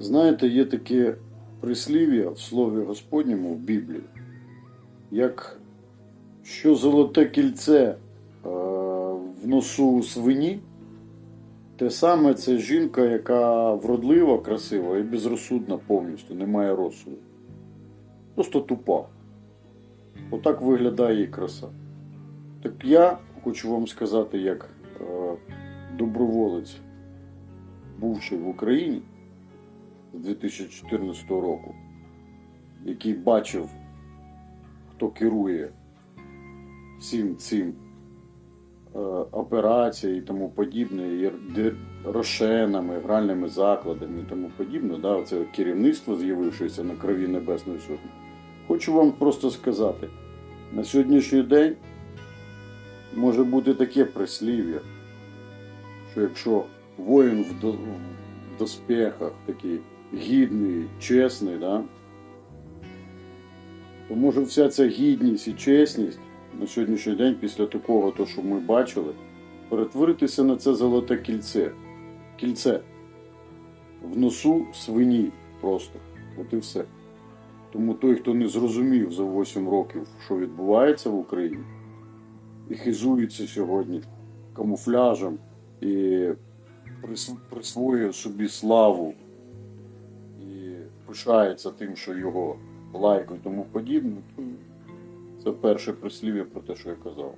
Знаєте, є таке прислів'я в Слові Господньому в Біблії, як що золоте кільце е, в носу свині, те саме це жінка, яка вродлива, красива і безрозсудна повністю, не має розсуду. Просто тупа. Отак виглядає її краса. Так я хочу вам сказати, як е, доброволець, бувши в Україні з 2014 року, який бачив, хто керує всім цим е, операцією і тому подібне, і рошенами, гральними закладами і тому подібне, да, це керівництво, з'явившееся на крові Небесної Сотні. Хочу вам просто сказати, на сьогоднішній день може бути таке прислів'я, що якщо воїн в доспехах такий гідний, чесний, да, то може вся ця гідність і чесність на сьогоднішній день, після такого, то, що ми бачили, перетворитися на це золоте кільце. Кільце. В носу свині просто. От і все. Тому той, хто не зрозумів за 8 років, що відбувається в Україні, і хизується сьогодні камуфляжем і присвоює собі славу пишається тим, що його лайкають тому подібне, то це перше прислів'я про те, що я казав.